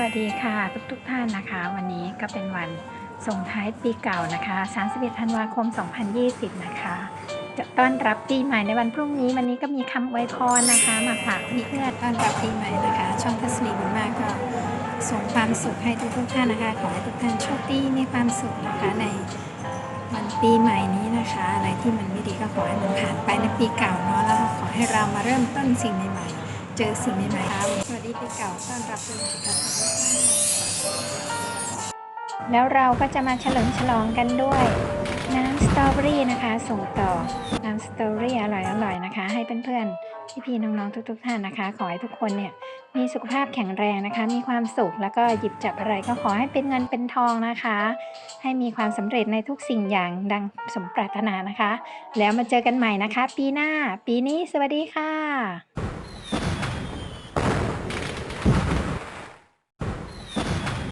วัสดีค่ะทุกทุกท่านนะคะ วันนี้ก็เป็นวันส่งท้ายปีเก่านะคะ31ธันวาคม 2020 นะคะ จะต้อนรับปีใหม่ในวันพรุ่งนี้ วันนี้ก็มีคำอวยพรนะคะ มาฝากเพื่อนต้อนรับปีใหม่นะคะ ช่องทัศนีบุญมากก็ส่งความสุขให้ทุกทุกท่านนะคะ ขอให้ทุกท่านโชคดีมีความสุขนะคะในวันปีใหม่นี้นะคะ อะไรที่มันไม่ดีก็ขอให้มันผ่านไปในปีเก่าเนาะแล้วขอให้เรามาเริ่มต้นสิ่งใหม่ๆ เจอสิ่งใหม่ๆครับสวัสดีปีเก่าต้อนรับปีใหม่ครับแล้วเราก็จะมาเฉลิมฉลองกันด้วย น้ำสตรอเบอรี่นะคะ ส่งต่อน้ำสตรอเบอรี่อร่อยๆนะคะ ให้เพื่อนๆพี่ๆน้องๆทุก ๆ ท่านนะคะ ขอให้ทุกคนเนี่ยมีสุขภาพแข็งแรงนะคะ มีความสุขแล้วก็หยิบจับอะไรก็ขอให้เป็นเงินเป็นทองนะคะ ให้มีความสำเร็จในทุกสิ่งอย่างดังสมปรารถนานะคะ แล้วมาเจอกันใหม่นะคะ ปีหน้า ปีนี้สวัสดีค่ะ